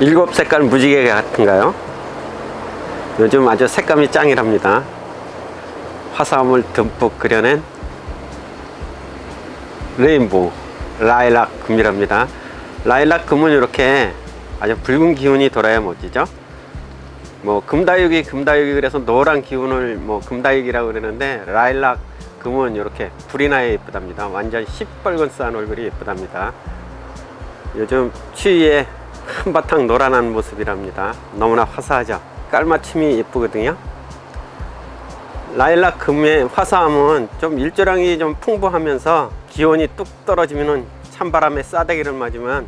일곱 색깔 무지개 같은가요? 요즘 아주 색감이 짱이랍니다. 화사함을 듬뿍 그려낸 레인보우 라일락 금이랍니다. 라일락 금은 이렇게 아주 붉은 기운이 돌아야 멋지죠. 뭐 금다육이 금다육이 그래서 노란 기운을 뭐 금다육이라고 그러는데 라일락 금은 이렇게 불이 나야 예쁘답니다. 완전 시뻘건싸한 얼굴이 예쁘답니다. 요즘 추위에 한바탕 노란한 모습이랍니다. 너무나 화사하죠. 깔맞춤이 예쁘거든요. 라일락 금의 화사함은 좀 일조량이 좀 풍부하면서 기온이 뚝 떨어지면은 찬바람에 싸대기를 맞으면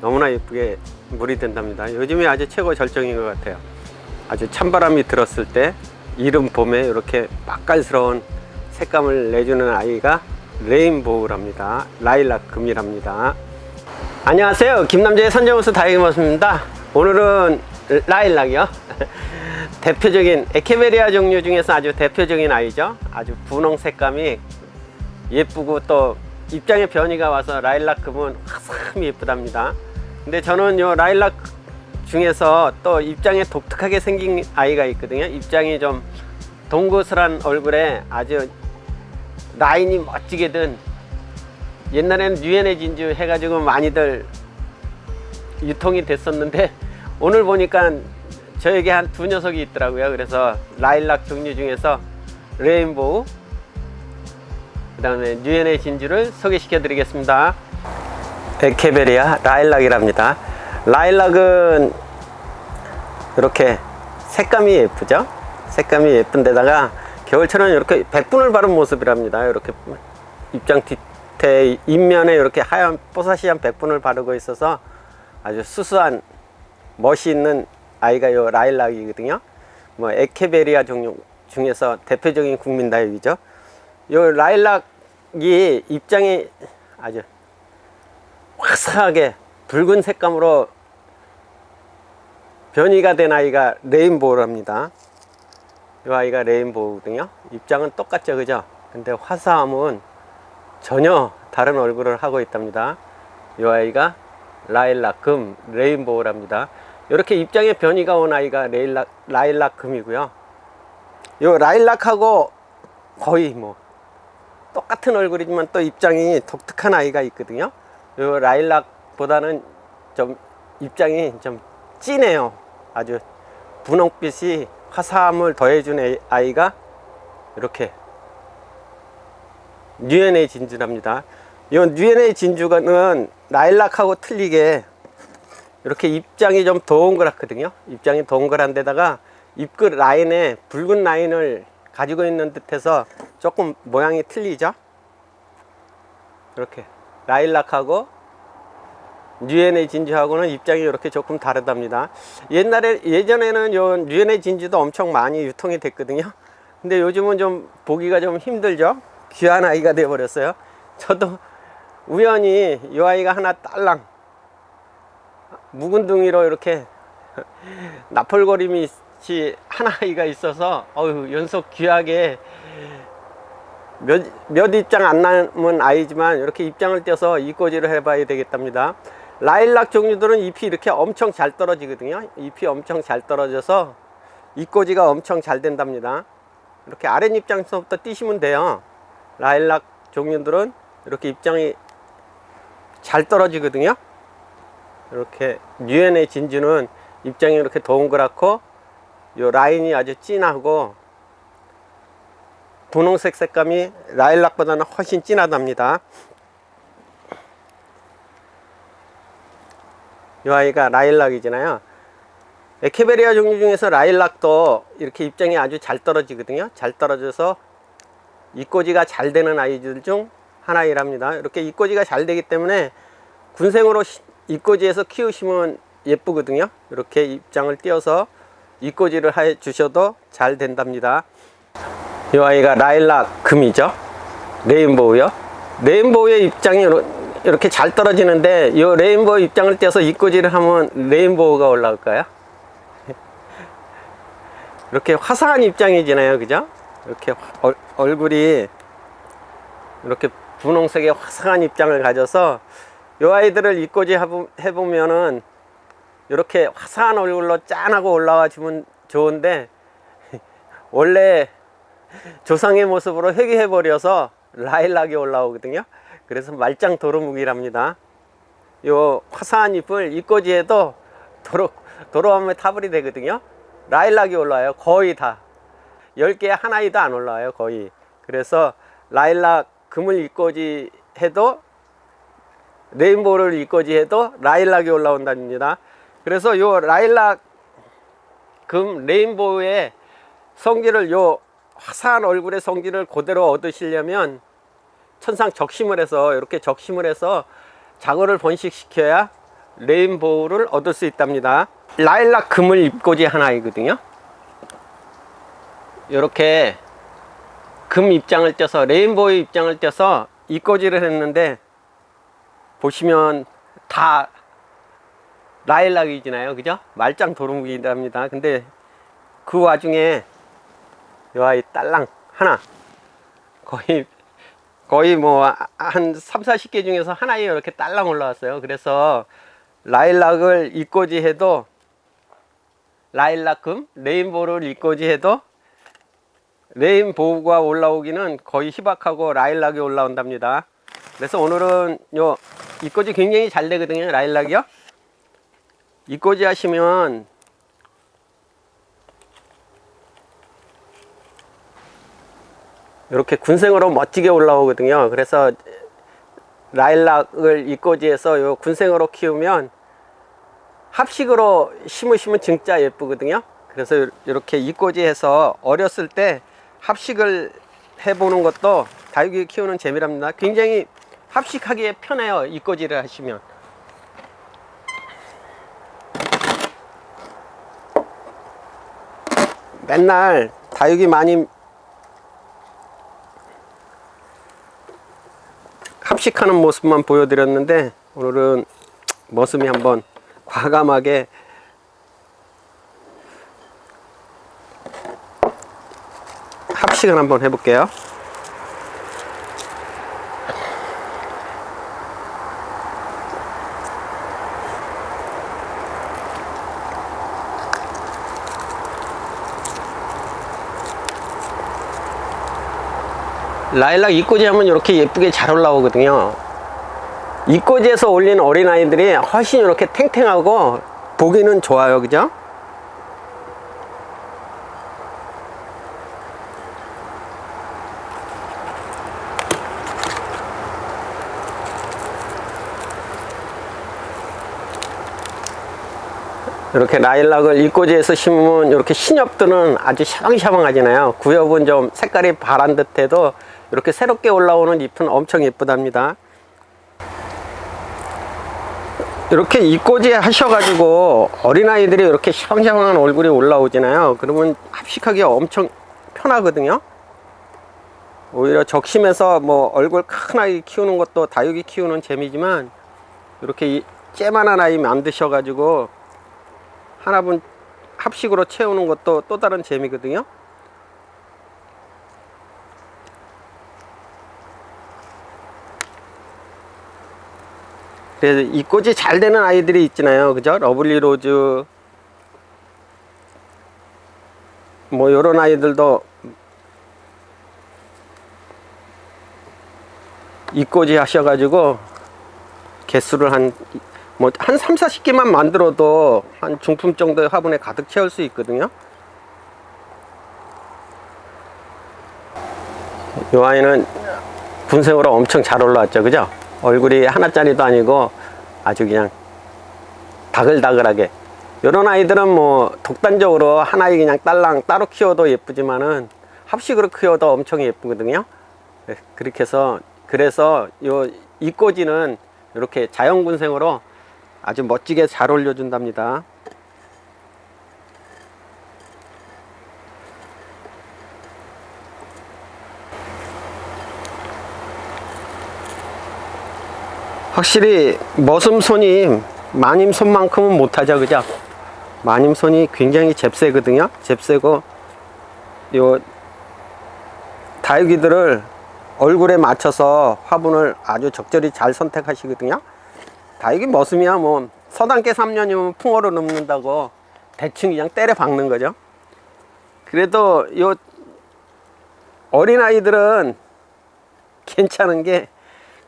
너무나 예쁘게 물이 된답니다. 요즘에 아주 최고 절정인 것 같아요. 아주 찬바람이 들었을 때 이른 봄에 이렇게 맛깔스러운 색감을 내주는 아이가 레인보우랍니다. 라일락 금이랍니다. 안녕하세요. 김남재의 산정호수 다이기모스입니다. 오늘은 라일락이요. 대표적인 에케베리아 종류 중에서 아주 대표적인 아이죠. 아주 분홍 색감이 예쁘고 또 입장의 변이가 와서 라일락 금은 화사함이 예쁘답니다. 근데 저는 요 라일락 중에서 또 입장에 독특하게 생긴 아이가 있거든요. 입장이 좀 동그스란 얼굴에 아주 라인이 멋지게 든 옛날에는 뉴엔의 진주 해가지고 많이들 유통이 됐었는데 오늘 보니까 저에게 한 두 녀석이 있더라고요. 그래서 라일락 종류 중에서 레인보우, 그 다음에 뉴엔의 진주를 소개시켜 드리겠습니다. 에케베리아 라일락이랍니다. 라일락은 이렇게 색감이 예쁘죠? 색감이 예쁜데다가 겨울처럼 이렇게 백분을 바른 모습이랍니다. 이렇게 입장 뒤 태 입면에 이렇게 하얀 뽀사시한 백분을 바르고 있어서 아주 수수한 멋이 있는 아이가 요 라일락이거든요. 뭐 에케베리아 종류 중에서 대표적인 국민 다육이죠. 요 라일락이 입장이 아주 화사하게 붉은 색감으로 변이가 된 아이가 레인보우랍니다. 이 아이가 레인보우거든요. 입장은 똑같죠, 그죠? 근데 화사함은 전혀 다른 얼굴을 하고 있답니다. 이 아이가 라일락 금 레인보우랍니다. 이렇게 입장에 변이가 온 아이가 레일락, 라일락 금이고요. 이 라일락하고 거의 뭐 똑같은 얼굴이지만 또 입장이 독특한 아이가 있거든요. 이 라일락보다는 좀 입장이 좀 진해요. 아주 분홍빛이 화사함을 더해준 아이가 이렇게 뉴엔의 진주랍니다. 이 뉴엔의 진주는 라일락하고 틀리게 이렇게 입장이 좀 동그랗거든요. 입장이 동그란 데다가 입끝 라인에 붉은 라인을 가지고 있는 듯해서 조금 모양이 틀리죠. 이렇게 라일락하고 뉴엔의 진주하고는 입장이 이렇게 조금 다르답니다. 옛날에 예전에는 요 뉴엔의 진주도 엄청 많이 유통이 됐거든요. 근데 요즘은 좀 보기가 좀 힘들죠. 귀한 아이가 되어 버렸어요. 저도 우연히 이 아이가 하나 딸랑 묵은둥이로 이렇게 나펄거림이 한 아이가 있어서 어휴 연속 귀하게 몇, 몇 입장 안 남은 아이지만 이렇게 입장을 떼서 이꼬지를 해봐야 되겠답니다. 라일락 종류들은 잎이 이렇게 엄청 잘 떨어지거든요. 잎이 엄청 잘 떨어져서 이꼬지가 엄청 잘 된답니다. 이렇게 아랫 입장서부터 띄시면 돼요. 라일락 종류들은 이렇게 입장이 잘 떨어지거든요. 이렇게 뉴엔의 진주는 입장이 이렇게 동그랗고 요 라인이 아주 진하고 분홍색 색감이 라일락보다는 훨씬 진하답니다. 이 아이가 라일락이잖아요. 에케베리아 종류 중에서 라일락도 이렇게 입장이 아주 잘 떨어지거든요. 잘 떨어져서 이꼬지가 잘 되는 아이들 중 하나이랍니다. 이렇게 이꼬지가 잘 되기 때문에 군생으로 이꼬지에서 키우시면 예쁘거든요. 이렇게 입장을 띄어서 이꼬지를 해 주셔도 잘 된답니다. 이 아이가 라일락 금이죠. 레인보우요. 레인보우의 입장이 이렇게 잘 떨어지는데 이 레인보우 입장을 떼서 이꼬지를 하면 레인보우가 올라올까요? 이렇게 화사한 입장이잖아요. 그죠? 이렇게 얼, 얼굴이 이렇게 분홍색의 화사한 입장을 가져서 이 아이들을 이꼬지 해보면은 이렇게 화사한 얼굴로 짠하고 올라와 주면 좋은데 원래 조상의 모습으로 회귀해 버려서 라일락이 올라오거든요. 그래서 말짱 도루묵이랍니다. 요 화사한 잎을 이꼬지에도 도로 도로하면 타불이 되거든요. 라일락이 올라와요. 거의 다. 10개 하나에도 안 올라와요. 거의. 그래서 라일락 금을 이꼬지 해도 레인보우를 이꼬지 해도 라일락이 올라온답니다. 그래서 요 라일락 금 레인보우의 성질을 요 화사한 얼굴의 성질을 그대로 얻으시려면 천상 적심을 해서 이렇게 적심을 해서 자고를 번식시켜야 레인보우를 얻을 수 있답니다. 라일락 금을 잎꽂이 하나이거든요. 이렇게 금 입장을 떼서 레인보우 입장을 떼서 잎꽂이를 했는데 보시면 다 라일락이잖아요. 그죠? 말짱 도루묵이랍니다. 근데 그 와중에 요 아이 딸랑 하나 거의 거의 뭐 한 3, 40개 중에서 하나에 이렇게 딸랑 올라왔어요. 그래서 라일락을 이꼬지 해도 라일락금 레인보우를 이꼬지 해도 레인 보우가 올라오기는 거의 희박하고 라일락이 올라온답니다. 그래서 오늘은 요 이꼬지 굉장히 잘 되거든요. 라일락이요. 이꼬지 하시면 이렇게 군생으로 멋지게 올라오거든요. 그래서 라일락을 이꼬지에서 요 군생으로 키우면 합식으로 심으시면 진짜 예쁘거든요. 그래서 이렇게 이꼬지에서 어렸을 때 합식을 해보는 것도 다육이 키우는 재미랍니다. 굉장히 합식하기에 편해요. 이꼬지를 하시면. 맨날 다육이 많이 합식하는 모습만 보여드렸는데 오늘은 머슴이 한번 과감하게 합식을 한번 해볼게요. 라일락 이꼬지 하면 이렇게 예쁘게 잘 올라오거든요. 이꼬지에서 올린 어린아이들이 훨씬 이렇게 탱탱하고 보기는 좋아요. 그죠? 이렇게 라일락을 이꼬지에서 심으면 이렇게 신엽들은 아주 샤방샤방하잖아요. 구엽은 좀 색깔이 바란 듯해도 이렇게 새롭게 올라오는 잎은 엄청 예쁘답니다. 이렇게 이꼬지 하셔가지고 어린아이들이 이렇게 샤방샤방한 얼굴이 올라오잖아요. 그러면 합식하기 엄청 편하거든요. 오히려 적심해서 뭐 얼굴 큰 아이 키우는 것도 다육이 키우는 재미지만 이렇게 이 째만한 아이 만드셔가지고 하나분 합식으로 채우는 것도 또 다른 재미거든요. 그래서 이 꽃이 잘 되는 아이들이 있잖아요. 그죠? 러블리 로즈 뭐 요런 아이들도 이 꽃이 하셔가지고 개수를 한 뭐한 3, 40개만 만들어도 한 중품 정도의 화분에 가득 채울 수 있거든요. 이 아이는 군생으로 엄청 잘 올라왔죠. 그죠? 얼굴이 하나짜리도 아니고 아주 그냥 다글다글하게. 이런 아이들은 뭐 독단적으로 하나에 그냥 딸랑 따로 키워도 예쁘지만은 합식으로 키워도 엄청 예쁘거든요. 네, 그렇게 해서 그래서 요 이 꼬지는 이렇게 자연군생으로 아주 멋지게 잘 올려준답니다. 확실히 머슴 손이 마님 손만큼은 못하죠, 그죠? 마님 손이 굉장히 잽세거든요. 잽세고 요 다육이들을 얼굴에 맞춰서 화분을 아주 적절히 잘 선택하시거든요. 다육이 머슴이야 뭐 서당계 3년이면 풍어로 넘는다고 대충 그냥 때려 박는 거죠. 그래도 요 어린아이들은 괜찮은 게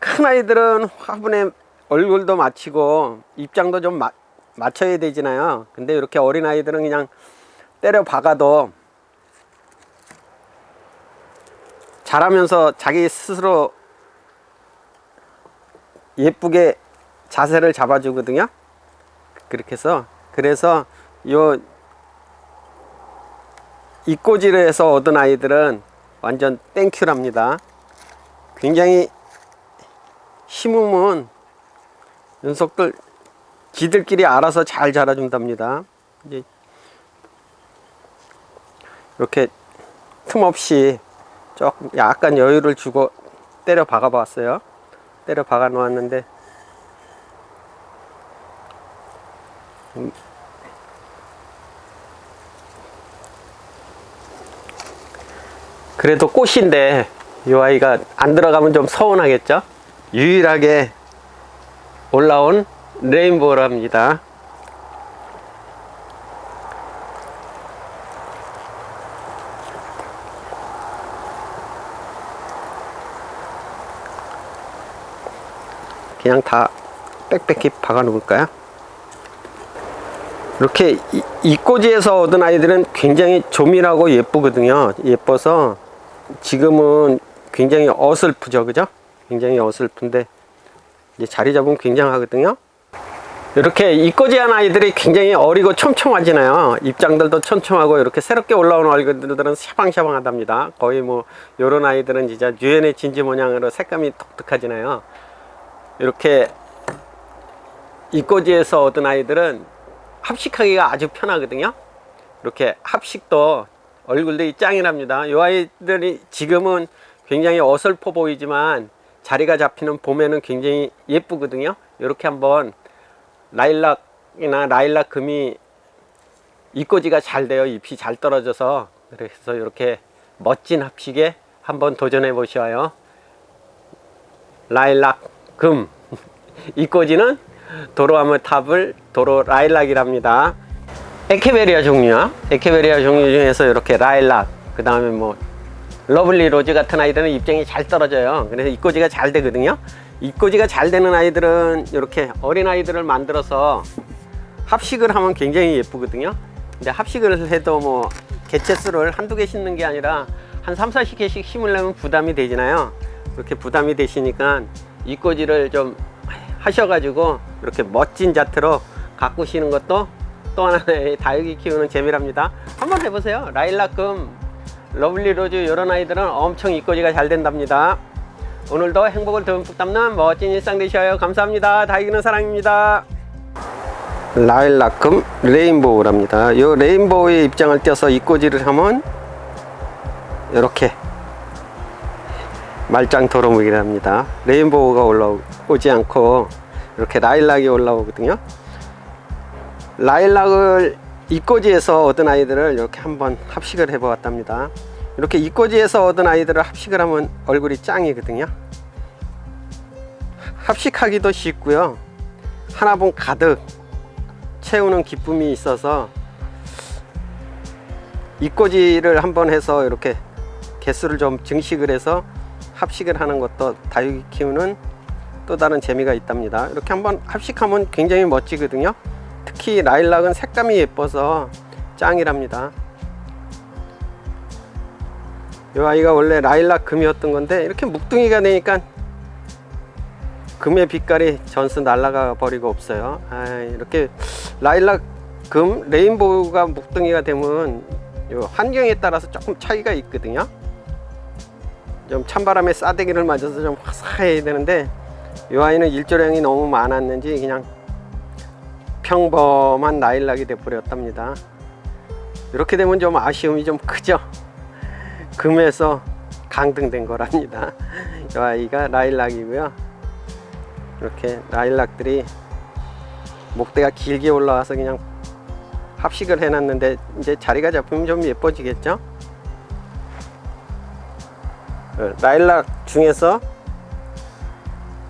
큰 아이들은 화분에 얼굴도 맞추고 입장도 좀 마- 맞춰야 되잖아요. 근데 이렇게 어린아이들은 그냥 때려 박아도 자라면서 자기 스스로 예쁘게 자세를 잡아주거든요. 그렇게 해서 그래서 요 이꼬지를 서 얻은 아이들은 완전 땡큐랍니다. 굉장히 심으면 녀석들 지들끼리 알아서 잘 자라준답니다. 이제 이렇게 틈 없이 조금 약간 여유를 주고 때려 박아 봤어요. 때려 박아 놓았는데 그래도 꽃인데 이 아이가 안 들어가면 좀 서운하겠죠? 유일하게 올라온 레인보우랍니다. 그냥 다 빽빽히 박아 놓을까요? 이렇게 이- 이 꼬지에서 얻은 아이들은 굉장히 조밀하고 예쁘거든요. 예뻐서 지금은 굉장히 어설프죠, 그죠? 굉장히 어설픈데 이제 자리 잡으면 굉장하거든요. 이렇게 이꼬지한 아이들이 굉장히 어리고 촘촘하잖아요. 입장들도 촘촘하고 이렇게 새롭게 올라오는 아이들은 샤방샤방하답니다. 거의 뭐 이런 아이들은 진짜 유엔의 진지 모양으로 색감이 독특하잖아요. 이렇게 이꼬지에서 얻은 아이들은 합식하기가 아주 편하거든요. 이렇게 합식도 얼굴들이 짱이랍니다. 이 아이들이 지금은 굉장히 어설퍼 보이지만 자리가 잡히는 봄에는 굉장히 예쁘거든요. 이렇게 한번 라일락이나 라일락 금이 이꼬지가 잘 돼요. 잎이 잘 떨어져서 그래서 이렇게 멋진 합식에 한번 도전해 보셔요. 라일락 금 이꼬지는 도로하면 탑을 도로 라일락이랍니다. 에케베리아 종류야. 에케베리아 종류 중에서 이렇게 라일락, 그 다음에 뭐 러블리 로즈 같은 아이들은 입장이 잘 떨어져요. 그래서 이꼬지가 잘 되거든요. 이꼬지가 잘 되는 아이들은 이렇게 어린 아이들을 만들어서 합식을 하면 굉장히 예쁘거든요. 근데 합식을 해도 뭐 개체수를 한두 개 심는 게 아니라 한 3, 40개씩 심으려면 부담이 되잖아요. 그렇게 부담이 되시니까 이꼬지를 좀 하셔가지고 이렇게 멋진 자태로 가꾸시는 것도 또 하나의 다육이 키우는 재미랍니다. 한번 해보세요. 라일락금, 러블리 로즈 이런 아이들은 엄청 이꼬지가 잘 된답니다. 오늘도 행복을 듬뿍 담는 멋진 일상 되셔요. 감사합니다. 다육이는 사랑입니다. 라일락금 레인보우랍니다. 이 레인보우의 입장을 띄어서 이꼬지를 하면 이렇게 말짱 도로묵이랍니다. 레인보우가 올라오지 않고 이렇게 라일락이 올라오거든요. 라일락을 이꼬지에서 얻은 아이들을 이렇게 한번 합식을 해 보았답니다. 이렇게 이꼬지에서 얻은 아이들을 합식을 하면 얼굴이 짱이거든요. 합식하기도 쉽고요. 하나분 가득 채우는 기쁨이 있어서 이꼬지를 한번 해서 이렇게 개수를 좀 증식을 해서 합식을 하는 것도 다육이 키우는 또 다른 재미가 있답니다. 이렇게 한번 합식하면 굉장히 멋지거든요. 특히 라일락은 색감이 예뻐서 짱이랍니다. 이 아이가 원래 라일락 금이었던 건데 이렇게 묵둥이가 되니까 금의 빛깔이 전수 날아가 버리고 없어요. 아, 이렇게 라일락 금 레인보우가 묵둥이가 되면 요 환경에 따라서 조금 차이가 있거든요. 좀 찬바람에 싸대기를 맞아서 좀 화사해야 되는데 이 아이는 일조량이 너무 많았는지 그냥 평범한 라일락이 돼버렸답니다. 이렇게 되면 좀 아쉬움이 좀 크죠. 금에서 강등된 거랍니다. 이 아이가 라일락이고요. 이렇게 라일락들이 목대가 길게 올라와서 그냥 합식을 해놨는데 이제 자리가 잡히면 좀 예뻐지겠죠. 어, 라일락 중에서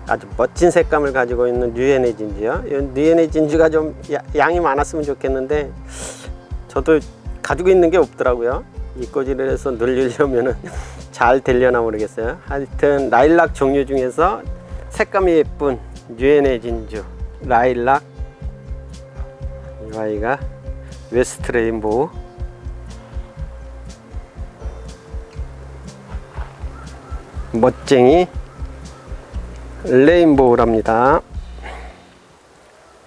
아주 멋진 색감을 가지고 있는 뉴엔의 진주요. 이 뉴엔의 진주가 좀 야- 양이 많았으면 좋겠는데 저도 가지고 있는 게 없더라고요. 이 꼬지를 해서 늘리려면은 잘 되려나 모르겠어요. 하여튼 라일락 종류 중에서 색감이 예쁜 뉴엔의 진주 라일락 이 아이가 웨스트 레인보우 멋쟁이 레인보우랍니다.